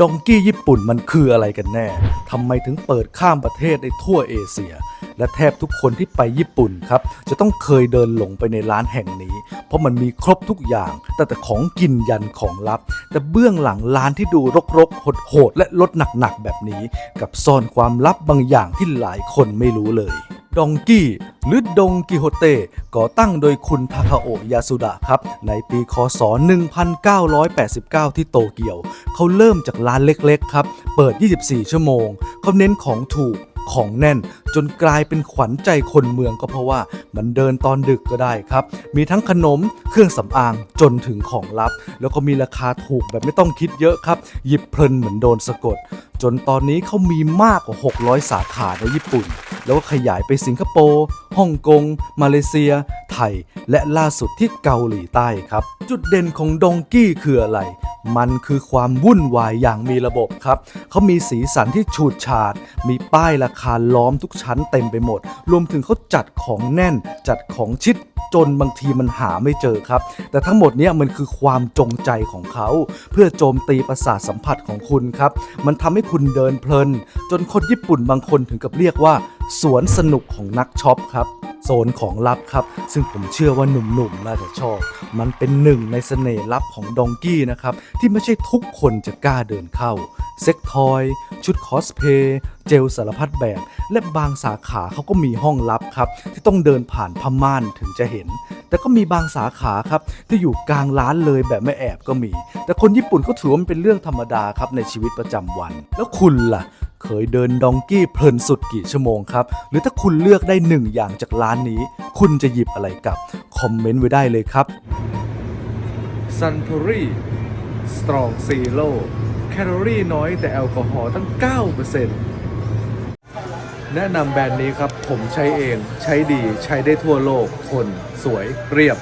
ดองกี้ญี่ปุ่นมันคืออะไรกันแน่ทำไมถึงเปิดข้ามประเทศได้ทั่วเอเชีย และแทบทุกคนที่ไปญี่ปุ่นครับ จะต้องเคยเดินหลงไปในร้านแห่งนี้ เพราะมันมีครบทุกอย่าง แต่แต่ของกินยันของลับ แต่เบื้องหลังร้านที่ดูรกๆโหดๆและลดหนักๆแบบนี้ กับซ่อนความลับบางอย่างที่หลายคนไม่รู้เลยดองกี้ หรือดงกิโฮเตก่อตั้งโดยคุณทาคาโอะยาสุดะครับ ในปีคศ 1989 ที่โตเกียว เขาเริ่มจากร้านเล็กๆครับ เปิด 24 ชั่วโมง เขาเน้นของถูก ของแน่น จนกลายเป็นขวัญใจคนเมืองก็เพราะว่ามันเดินตอนดึกก็ได้ครับ มีทั้งขนมเครื่องสำอางจนถึงของลับ แล้วก็มีราคาถูกแบบไม่ต้องคิดเยอะครับ หยิบเพลินเหมือนโดนสะกด จนตอนนี้เขามีมากกว่า 600 สาขาในญี่ปุ่น แล้วก็ขยายไปสิงคโปร์ฮ่องกง มาเลเซีย ไทย และล่าสุดที่เกาหลีใต้ครับ จุดเด่นของดงกี้คืออะไร มันคือความวุ่นวายอย่างมีระบบครับ เขามีสีสันที่ฉูดฉาด มีป้ายราคาล้อมทุกชั้นเต็มไปหมด รวมถึงเขาจัดของแน่น จัดของชิดจนบางทีมันหาไม่เจอครับ แต่ทั้งหมดนี้มันคือความจงใจของเขา เพื่อโจมตีประสาทสัมผัสของคุณครับ มันทำให้คุณเดินเพลิน จนคนญี่ปุ่นบางคนถึงกับเรียกว่า สวนสนุกของนักช็อปครับ โซนของลับครับ ซึ่งผมเชื่อว่าหนุ่มๆน่าจะชอบ มันเป็นหนึ่งในเสน่ห์ลับของดองกี้นะครับ ที่ไม่ใช่ทุกคนจะกล้าเดินเข้า เซ็กทอย ชุดคอสเพย์เจลสารพัดแบบ และบางสาขาเขาก็มีห้องลับครับ ที่ต้องเดินผ่านผ้าม่านถึงจะเห็น แต่ก็มีบางสาขาครับ ที่อยู่กลางร้านเลยแบบไม่แอบก็มี แต่คนญี่ปุ่นก็ถือว่ามันเป็นเรื่องธรรมดาครับในชีวิตประจำวัน แล้วคุณล่ะ เคยเดินดองกี้เพลินสุดกี่ชั่วโมงครับ หรือถ้าคุณเลือกได้หนึ่งอย่างจากร้านนี้ คุณจะหยิบอะไรกลับ คอมเมนต์ไว้ได้เลยครับ Suntory Strong Zero แคลอรี่น้อยแต่แอลกอฮอล์ตั้ง 9%แนะนำแบรนด์นี้ครับ ผมใช้เอง ใช้ดี ใช้ได้ทั่วโลกทนสวย เรียบ